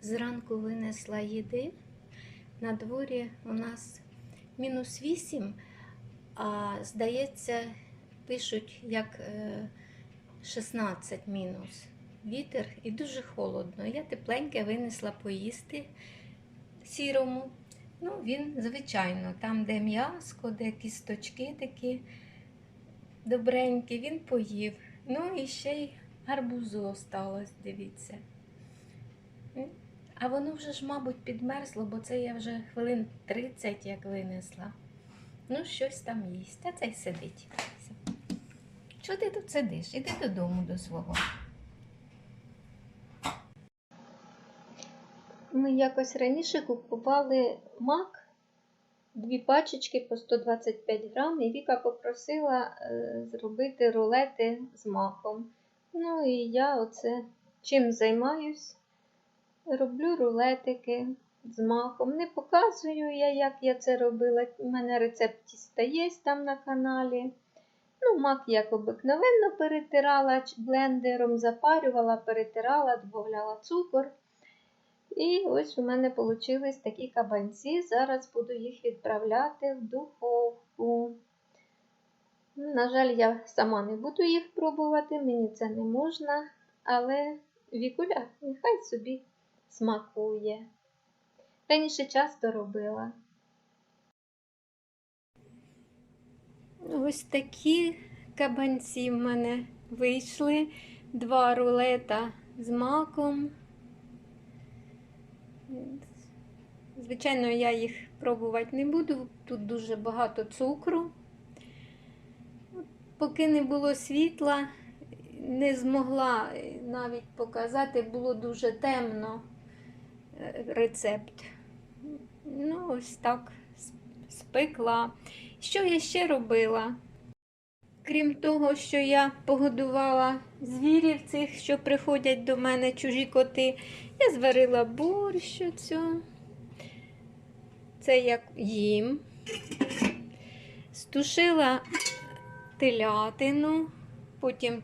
Зранку винесла їди. На дворі у нас мінус 8, а здається, пишуть як е, 16 мінус. Вітер і дуже холодно. Я тепленьке винесла поїсти сірому. Ну, він, звичайно, там, де м'яско, де кісточки такі добренькі, він поїв. Ну і ще й гарбузу осталось, дивіться. А воно вже ж, мабуть, підмерзло, бо це я вже хвилин 30 як винесла. Ну, щось там їсть. А цей сидить. Чого ти тут сидиш? Іди додому до свого. Ми якось раніше купували мак, дві пачечки по 125 грам, і Віка попросила е, зробити рулети з маком. Ну і я оце чим займаюсь. Роблю рулетики з маком. Не показую я, як я це робила. У мене рецепт тіста є там на каналі. Ну, мак, як обикновенно, перетирала блендером, запарювала, перетирала, додавала цукор. І ось у мене вийшли такі кабанці. Зараз буду їх відправляти в духовку. На жаль, я сама не буду їх пробувати, мені це не можна, але Вікуля нехай собі смакує. Раніше часто робила. Ось такі кабанці в мене вийшли. Два рулета з маком. Звичайно, я їх пробувати не буду. Тут дуже багато цукру. Поки не було світла, не змогла навіть показати, було дуже темно рецепт. Ну, ось так спекла. Що я ще робила? Крім того, що я погодувала звірів цих, що приходять до мене, чужі коти, я зварила борщ оцю. Це як їм. Стушила телятину, потім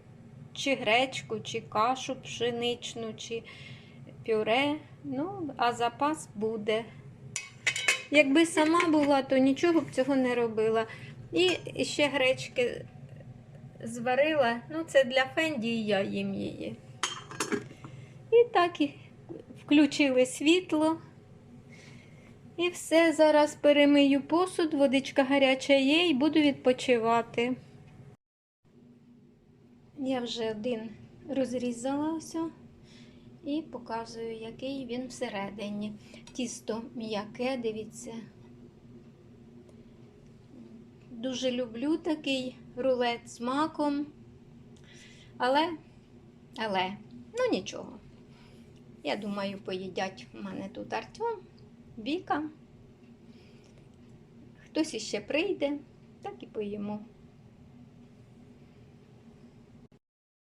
чи гречку, чи кашу пшеничну, чи пюре. Ну, а запас буде. Якби сама була, то нічого б цього не робила. І ще гречки зварила. Ну, це для Фенді, і я їм її. І так і включили світло. І все, зараз перемию посуд, водичка гаряча є, і буду відпочивати. Я вже один розрізала ось і показую, який він всередині. Тісто м'яке, дивіться. Дуже люблю такий рулет з маком. Але, але, ну нічого. Я думаю, поїдять у мене тут Артем, Віка. Хтось іще прийде, так і поїмо.